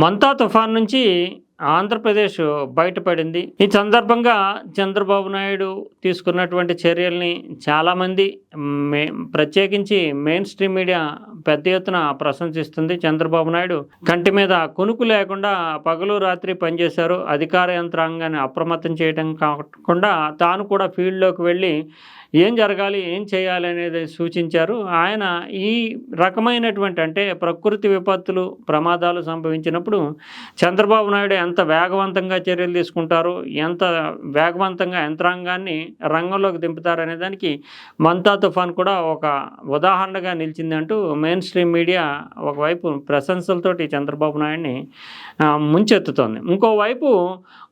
మంతా తుఫాన్ నుంచి ఆంధ్రప్రదేశ్ బయటపడింది. ఈ సందర్భంగా చంద్రబాబు నాయుడు తీసుకున్నటువంటి చర్యల్ని చాలామంది మే ప్రత్యేకించి మెయిన్ స్ట్రీమ్ మీడియా పెద్ద ఎత్తున ప్రశంసిస్తుంది చంద్రబాబు నాయుడు. కంటి మీద కునుకు లేకుండా పగలు రాత్రి పనిచేశారు. అధికార యంత్రాంగాన్ని అప్రమత్తం చేయడం కాకుండా తాను కూడా ఫీల్డ్లోకి వెళ్ళి ఏం జరగాలి ఏం చేయాలి అనేది సూచించారు. ఆయన ఈ రకమైనటువంటి అంటే ప్రకృతి విపత్తులు ప్రమాదాలు సంభవించినప్పుడు చంద్రబాబు నాయుడు ఎంత వేగవంతంగా చర్యలు తీసుకుంటారు ఎంత వేగవంతంగా యంత్రాంగాన్ని రంగంలోకి దింపుతారు అనే దానికి మంతా తుఫాన్ కూడా ఒక ఉదాహరణగా నిలిచిందంటూ మెయిన్ స్ట్రీమ్ మీడియా ఒకవైపు ప్రశంసలతోటి చంద్రబాబు నాయుడిని ముంచెత్తుతోంది. ఇంకోవైపు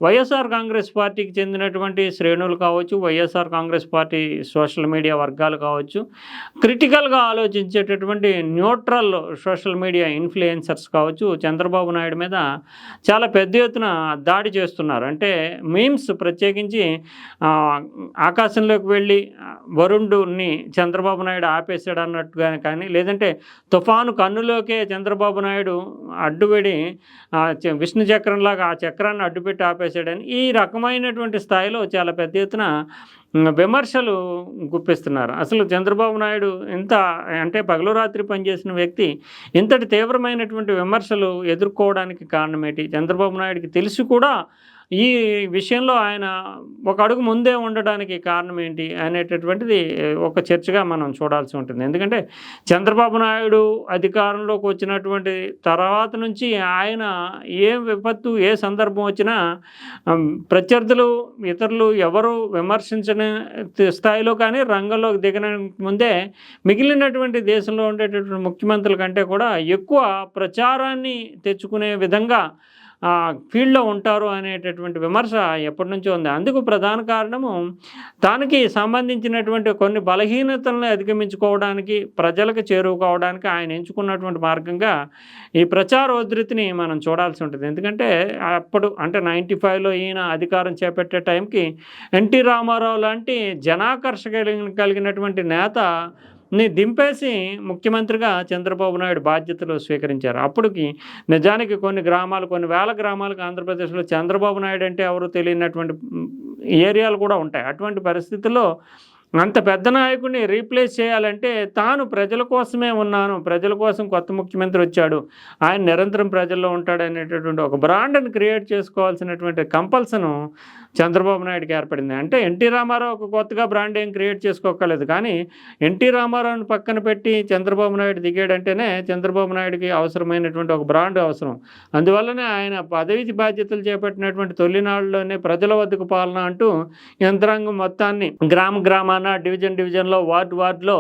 వైఎస్ఆర్ కాంగ్రెస్ పార్టీకి చెందినటువంటి శ్రేణులు కావచ్చు YSR Congress party social media వర్గాలు కావచ్చు క్రిటికల్గా ఆలోచించేటటువంటి న్యూట్రల్ సోషల్ మీడియా ఇన్ఫ్లుయెన్సర్స్ కావచ్చు చంద్రబాబు నాయుడు మీద చాలా పెద్ద ఎత్తున దాడి చేస్తున్నారు. అంటే మీమ్స్ ప్రత్యేకించి ఆకాశంలోకి వెళ్ళి వరుణుడిని చంద్రబాబు నాయుడు ఆపేశాడు అన్నట్టుగా కానీ లేదంటే తుఫాను కన్నులోకే చంద్రబాబు నాయుడు అడ్డుపడి విష్ణు చక్రంలాగా ఆ చక్రాన్ని అడ్డుపెట్టి ఆపేశాడని ఈ రకమైనటువంటి స్థాయిలో చాలా పెద్ద ఎత్తున విమర్శలు గుప్పిస్తున్నారు. అసలు చంద్రబాబు నాయుడు ఇంత అంటే పగలు రాత్రి పనిచేసిన వ్యక్తి ఇంతటి తీవ్రమైనటువంటి విమర్శలు ఎదుర్కోవడానికి కారణం ఏంటి చంద్రబాబు నాయుడికి తెలిసి కూడా ఈ విషయంలో ఆయన ఒక అడుగు ముందే ఉండడానికి కారణం ఏంటి అనేటటువంటిది ఒక చర్చగా మనం చూడాల్సి ఉంటుంది. ఎందుకంటే చంద్రబాబు నాయుడు అధికారంలోకి వచ్చినటువంటి తర్వాత నుంచి ఆయన ఏ విపత్తు ఏ సందర్భం వచ్చినా ప్రత్యర్థులు ఇతరులు ఎవరు విమర్శించిన స్థాయిలో కానీ రంగంలోకి దిగడానికి ముందే మిగిలినటువంటి దేశంలో ఉండేటటువంటి ముఖ్యమంత్రుల కంటే కూడా ఎక్కువ ప్రచారాన్ని తెచ్చుకునే విధంగా ఫీల్డ్లో ఉంటారు అనేటటువంటి విమర్శ ఎప్పటి నుంచో ఉంది. అందుకు ప్రధాన కారణము దానికి సంబంధించినటువంటి కొన్ని బలహీనతలను అధిగమించుకోవడానికి ప్రజలకు చేరువుకోవడానికి ఆయన ఎంచుకున్నటువంటి మార్గంగా ఈ ప్రచార ఉధృతిని మనం చూడాల్సి ఉంటుంది. ఎందుకంటే అప్పుడు అంటే నైంటీ ఫైవ్లో ఈయన అధికారం చేపట్టే టైంకి ఎన్టీ రామారావు లాంటి జనాకర్ష కలిగినటువంటి నేత ని దింపేసి ముఖ్యమంత్రిగా చంద్రబాబు నాయుడు బాధ్యతలు స్వీకరించారు. అప్పటికి నిజానికి కొన్ని గ్రామాలు కొన్ని వేల గ్రామాలకు ఆంధ్రప్రదేశ్లో చంద్రబాబు నాయుడు అంటే ఎవరు తెలియనటువంటి ఏరియాలు కూడా ఉంటాయి. అటువంటి పరిస్థితుల్లో అంత పెద్ద నాయకుడిని రీప్లేస్ చేయాలంటే తాను ప్రజల కోసమే ఉన్నాను ప్రజల కోసం కొత్త ముఖ్యమంత్రి వచ్చాడు ఆయన నిరంతరం ప్రజల్లో ఉంటాడు అనేటటువంటి ఒక బ్రాండ్ని క్రియేట్ చేసుకోవాల్సినటువంటి కంపల్సను చంద్రబాబు నాయుడుకి ఏర్పడింది. అంటే ఎన్టీ రామారావు ఒక కొత్తగా బ్రాండ్ ఏం క్రియేట్ చేసుకోకలేదు కానీ ఎన్టీ రామారావుని పక్కన పెట్టి చంద్రబాబు నాయుడు దిగాడంటేనే చంద్రబాబు నాయుడికి అవసరమైనటువంటి ఒక బ్రాండ్ అవసరం. అందువల్లనే ఆయన పదవి బాధ్యతలు చేపట్టినటువంటి తొలినాళ్ళలోనే ప్రజల వద్దకు పాలన అంటూ యంత్రాంగం మొత్తాన్ని గ్రామ గ్రామాన డివిజన్ డివిజన్లో వార్డు వార్డులో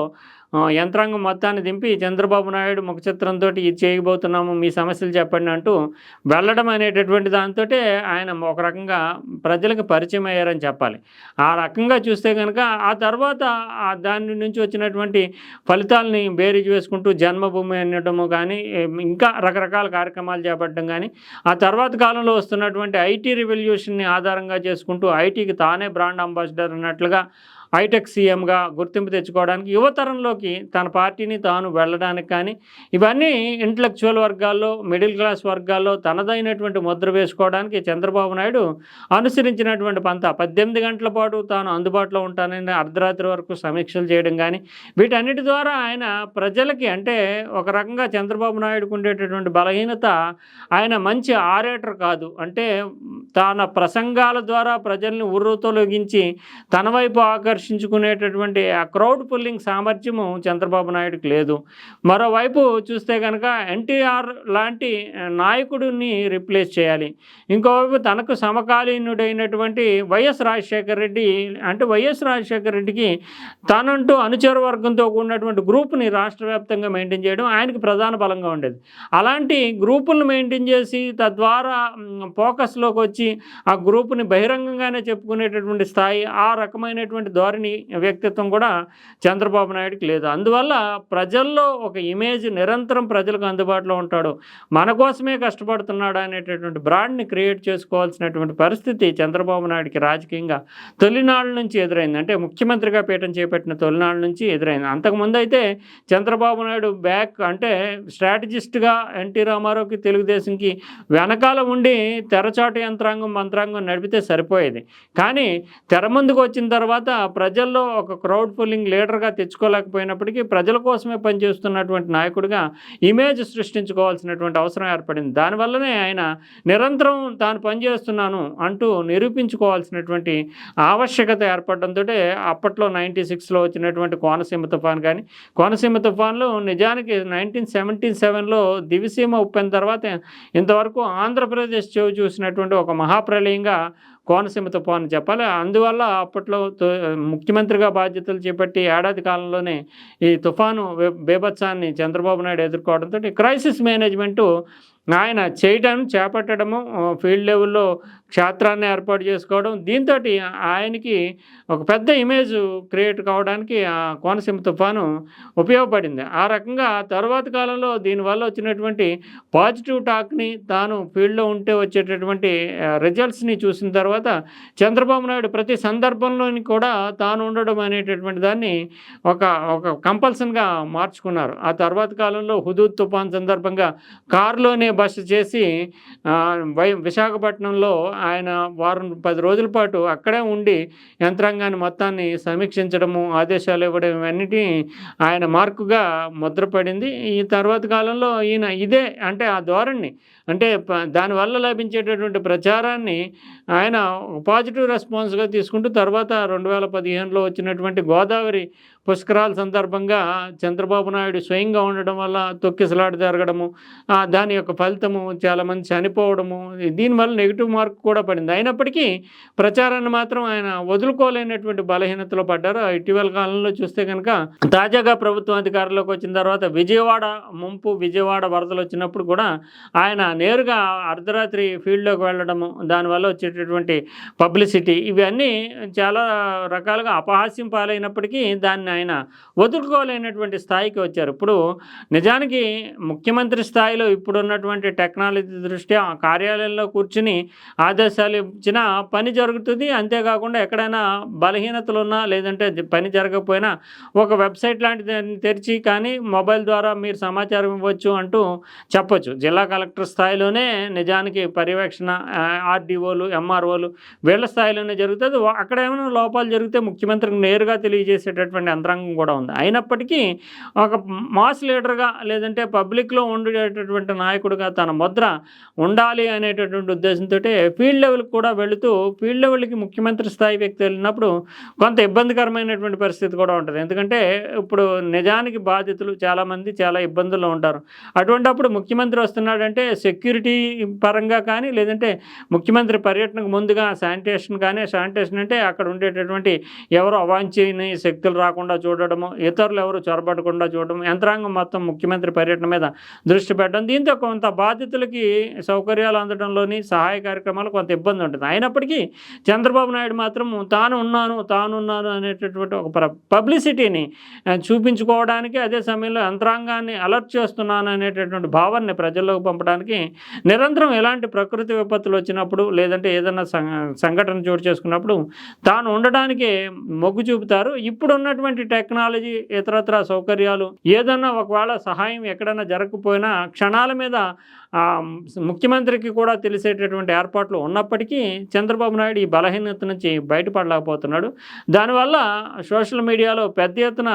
యంత్రాంగం మొత్తాన్ని దింపి చంద్రబాబు నాయుడు ముఖ చిత్రంతో ఇది చేయబోతున్నాము మీ సమస్యలు చెప్పండి అంటూ వెళ్ళడం అనేటటువంటి దాంతో ఆయన ఒక రకంగా ప్రజలకు పరిచయం అయ్యారని చెప్పాలి. ఆ రకంగా చూస్తే కనుక ఆ తర్వాత దాని నుంచి వచ్చినటువంటి ఫలితాలని బేరీజ్ వేసుకుంటూ జన్మభూమి అనడము కానీ ఇంకా రకరకాల కార్యక్రమాలు చేపట్టడం కానీ ఆ తర్వాత కాలంలో వస్తున్నటువంటి ఐటీ రెవల్యూషన్ని ఆధారంగా చేసుకుంటూ ఐటీకి తానే బ్రాండ్ అంబాసిడర్ అన్నట్లుగా హైటెక్ సీఎంగా గుర్తింపు తెచ్చుకోవడానికి యువతరంలోకి తన పార్టీని తాను వెళ్ళడానికి కానీ ఇవన్నీ ఇంటలెక్చువల్ వర్గాల్లో మిడిల్ క్లాస్ వర్గాల్లో తనదైనటువంటి ముద్ర వేసుకోవడానికి చంద్రబాబు నాయుడు అనుసరించినటువంటి పంత పద్దెనిమిది గంటల పాటు తాను అందుబాటులో ఉంటానని అర్ధరాత్రి వరకు సమీక్షలు చేయడం కానీ వీటన్నిటి ద్వారా ఆయన ప్రజలకి అంటే ఒక రకంగా చంద్రబాబు నాయుడుకు ఉండేటటువంటి బలహీనత ఆయన మంచి ఆరేటర్ కాదు. అంటే తన ప్రసంగాల ద్వారా ప్రజల్ని ఉర్రూతొలగించి తన వైపు ఆకర్షించుకునేటటువంటి ఆ క్రౌడ్ పుల్లింగ్ సామర్థ్యము చంద్రబాబు నాయుడుకి లేదు. మరోవైపు చూస్తే కనుక ఎన్టీఆర్ లాంటి నాయకుడిని రిప్లేస్ చేయాలి. ఇంకోవైపు తనకు సమకాలీనుడైనటువంటి వైఎస్ రాజశేఖర రెడ్డి అంటే వైఎస్ రాజశేఖర రెడ్డికి తనంటూ అనుచర వర్గంతో కూడినటువంటి గ్రూప్ని రాష్ట్ర వ్యాప్తంగా మెయింటైన్ చేయడం ఆయనకి ప్రధాన బలంగా ఉండేది. అలాంటి గ్రూపులను మెయింటైన్ చేసి తద్వారా ఫోకస్లోకి వచ్చి ఆ గ్రూపుని బహిరంగంగానే చెప్పుకునేటటువంటి స్థాయి ఆ రకమైనటువంటి ధోరణి వ్యక్తిత్వం కూడా చంద్రబాబు నాయుడుకి లేదు. అందువల్ల ప్రజల్లో ఒక ఇమేజ్ నిరంతరం ప్రజలకు అందుబాటులో ఉంటాడు. మన కోసమే కష్టపడుతున్నాడు అనేటటువంటి బ్రాండ్ని క్రియేట్ చేసుకోవాల్సినటువంటి పరిస్థితి చంద్రబాబు నాయుడికి రాజకీయంగా తొలినాళ్ళ నుంచి ఎదురైంది. అంటే ముఖ్యమంత్రిగా పీఠం చేపట్టిన తొలినాళ్ళ నుంచి ఎదురైంది. అంతకుముందు అయితే చంద్రబాబు నాయుడు బ్యాక్ అంటే స్ట్రాటజిస్ట్గా ఎన్టీ రామారావుకి తెలుగుదేశంకి వెనకాల ఉండి తెరచాటు యంత్రాంగం మంత్రాంగం నడిపితే సరిపోయేది. కానీ తెర ముందుకు వచ్చిన తర్వాత ప్రజల్లో ఒక క్రౌడ్ పుల్లింగ్ లీడర్గా తెచ్చుకోలేకపోయినప్పటికీ ప్రజల కోసమే పనిచేస్తున్నటువంటి నాయకుడిగా ఇమేజ్ సృష్టించుకోవాల్సినటువంటి అవసరం ఏర్పడింది. దానివల్లనే ఆయన నిరంతరం తాను పనిచేస్తున్నాను అంటూ నిరూపించుకోవాల్సినటువంటి ఆవశ్యకత ఏర్పడడంతో అప్పట్లో నైంటీ సిక్స్లో వచ్చినటువంటి కోనసీమ తుఫాన్ కానీ కోనసీమ తుఫాన్లో నిజానికి నైన్టీన్ సెవెంటీ సెవెన్లో దివిసీమ ఉప్పిన తర్వాత ఇంతవరకు ఆంధ్రప్రదేశ్ చెవి చూసినటువంటి ఒక మహాప్రలయంగా కోనసీమ తుఫాను చెప్పాలి. అందువల్ల అప్పట్లో ముఖ్యమంత్రిగా బాధ్యతలు చేపట్టి ఏడాది కాలంలోనే ఈ తుఫాను బే- బేభత్సాన్ని చంద్రబాబు నాయుడు ఎదుర్కోవడంతో క్రైసిస్ మేనేజ్మెంటు ఆయన చేయటం చేపట్టడము ఫీల్డ్ లెవెల్లో క్షేత్రాన్ని ఏర్పాటు చేసుకోవడం దీంతో ఆయనకి ఒక పెద్ద ఇమేజ్ క్రియేట్ కావడానికి ఆ కోనసీమ తుఫాను ఉపయోగపడింది. ఆ రకంగా తర్వాత కాలంలో దీనివల్ల వచ్చినటువంటి పాజిటివ్ టాక్ని తాను ఫీల్డ్లో ఉంటే వచ్చేటటువంటి రిజల్ట్స్ని చూసిన తర్వాత చంద్రబాబు నాయుడు ప్రతి సందర్భంలోని కూడా తాను ఉండడం అనేటటువంటి దాన్ని ఒక ఒక కంపల్సన్గా మార్చుకున్నారు. ఆ తర్వాత కాలంలో హుదూద్ తుఫాన్ సందర్భంగా కారులోనే బస చేసి వై విశాఖపట్నంలో ఆయన వారం పది రోజుల పాటు అక్కడే ఉండి యంత్రాంగాన్ని మొత్తాన్ని సమీక్షించడము ఆదేశాలు ఇవ్వడం ఇవన్నిటి ఆయన మార్కుగా ముద్రపడింది. ఈ తర్వాత కాలంలో ఈయన ఇదే అంటే ఆ ధోరణి అంటే దానివల్ల లభించేటటువంటి ప్రచారాన్ని ఆయన పాజిటివ్ రెస్పాన్స్గా తీసుకుంటూ తర్వాత రెండు వేల పదిహేనులో వచ్చినటువంటి గోదావరి పుష్కరాల సందర్భంగా చంద్రబాబు నాయుడు స్వయంగా ఉండడం వల్ల తొక్కిసలాట జరగడము దాని యొక్క ఫలితము చాలామంది చనిపోవడము దీనివల్ల నెగిటివ్ మార్క్ కూడా పడింది. అయినప్పటికీ ప్రచారాన్ని మాత్రం ఆయన వదులుకోలేనటువంటి బలహీనతలో పడ్డారు. ఇటీవల కాలంలో చూస్తే కనుక తాజాగా ప్రభుత్వం అధికారంలోకి వచ్చిన తర్వాత విజయవాడ ముంపు విజయవాడ వరదలు వచ్చినప్పుడు కూడా ఆయన నేరుగా అర్ధరాత్రి ఫీల్డ్లోకి వెళ్ళడము దానివల్ల వచ్చేటటువంటి పబ్లిసిటీ ఇవన్నీ చాలా రకాలుగా అపహాస్యం పాలైనప్పటికీ దాన్ని ఆయన వదులుకోలేనటువంటి స్థాయికి వచ్చారు. ఇప్పుడు నిజానికి ముఖ్యమంత్రి స్థాయిలో ఇప్పుడున్నటువంటి టెక్నాలజీ దృష్ట్యా ఆ కార్యాలయంలో కూర్చుని ఆదేశాలు ఇచ్చిన పని జరుగుతుంది. అంతేకాకుండా ఎక్కడైనా బలహీనతలు ఉన్నా లేదంటే పని జరగకపోయినా ఒక వెబ్సైట్ లాంటిది తెరిచి కానీ మొబైల్ ద్వారా మీరు సమాచారం ఇవ్వచ్చు అంటూ చెప్పొచ్చు. జిల్లా కలెక్టర్ స్థాయిలోనే నిజానికి పర్యవేక్షణ ఆర్డీఓలు ఎంఆర్ఓలు వీళ్ళ స్థాయిలోనే జరుగుతుంది. అక్కడ ఏమైనా లోపాలు జరిగితే ముఖ్యమంత్రికి నేరుగా తెలియజేసేటటువంటి యంత్రాంగం కూడా ఉంది. అయినప్పటికీ ఒక మాస్ లీడర్గా లేదంటే పబ్లిక్లో ఉండేటటువంటి నాయకుడిగా తన ముద్ర ఉండాలి అనేటటువంటి ఉద్దేశంతో ఫీల్డ్ లెవెల్కి కూడా వెళుతూ ఫీల్డ్ లెవెల్కి ముఖ్యమంత్రి స్థాయి వ్యక్తి వెళ్ళినప్పుడు కొంత ఇబ్బందికరమైనటువంటి పరిస్థితి కూడా ఉంటుంది. ఎందుకంటే ఇప్పుడు నిజానికి బాధితులు చాలామంది చాలా ఇబ్బందుల్లో ఉంటారు. అటువంటిప్పుడు ముఖ్యమంత్రి వస్తున్నాడంటే సెక్యూరిటీ పరంగా కానీ లేదంటే ముఖ్యమంత్రి పర్యటనకు ముందుగా శానిటేషన్ కానీ శానిటేషన్ అంటే అక్కడ ఉండేటటువంటి ఎవరు అవాంఛనీయ శక్తులు రాకుండా చూడడము ఇతరులు ఎవరు చొరబడకుండా చూడడం యంత్రాంగం మొత్తం ముఖ్యమంత్రి పర్యటన మీద దృష్టి పెట్టడం. దీంతో కొంత బాధితులకి సౌకర్యాలు అందడంలోని సహాయ కార్యక్రమాలు కొంత ఇబ్బంది ఉంటుంది. అయినప్పటికీ చంద్రబాబు నాయుడు మాత్రం తాను ఉన్నాను తాను ఉన్నాను అనేటటువంటి ఒక పబ్లిసిటీని చూపించుకోవడానికి అదే సమయంలో యంత్రాంగాన్ని అలర్ట్ చేస్తున్నాను అనేటటువంటి భావాన్ని ప్రజల్లోకి పంపడానికి నిరంతరం ఎలాంటి ప్రకృతి విపత్తులు వచ్చినప్పుడు లేదంటే ఏదైనా సంఘటన చోటు చేసుకున్నప్పుడు తాను ఉండడానికి మొగ్గు చూపుతారు. ఇప్పుడు ఉన్నటువంటి టెక్నాలజీ ఇతరత్ర సౌకర్యాలు ఏదన్నా ఒకవేళ సహాయం ఎక్కడైనా జరగకపోయినా క్షణాల మీద ముఖ్యమంత్రికి కూడా తెలిసేటటువంటి ఏర్పాట్లు ఉన్నప్పటికీ చంద్రబాబు నాయుడు ఈ బలహీనత నుంచి బయటపడలేకపోతున్నాడు. దానివల్ల సోషల్ మీడియాలో పెద్ద ఎత్తున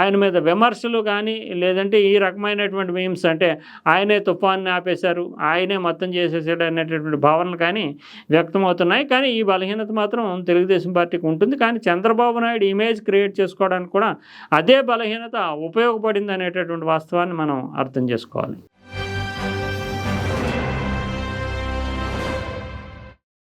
ఆయన మీద విమర్శలు కానీ లేదంటే ఈ రకమైనటువంటి మీమ్స్ అంటే ఆయనే తుఫాన్ని ఆపేశారు ఆయనే మొత్తం చేసేసాడు అనేటటువంటి భావనలు కానీ వ్యక్తమవుతున్నాయి. కానీ ఈ బలహీనత మాత్రం తెలుగుదేశం పార్టీకి ఉంటుంది. కానీ చంద్రబాబు నాయుడు ఇమేజ్ క్రియేట్ చేసుకోవడం చేసుకోవడానికి కూడా అదే బలహీనత ఉపయోగపడింది అనేటటువంటి వాస్తవాన్ని మనం అర్థం చేసుకోవాలి.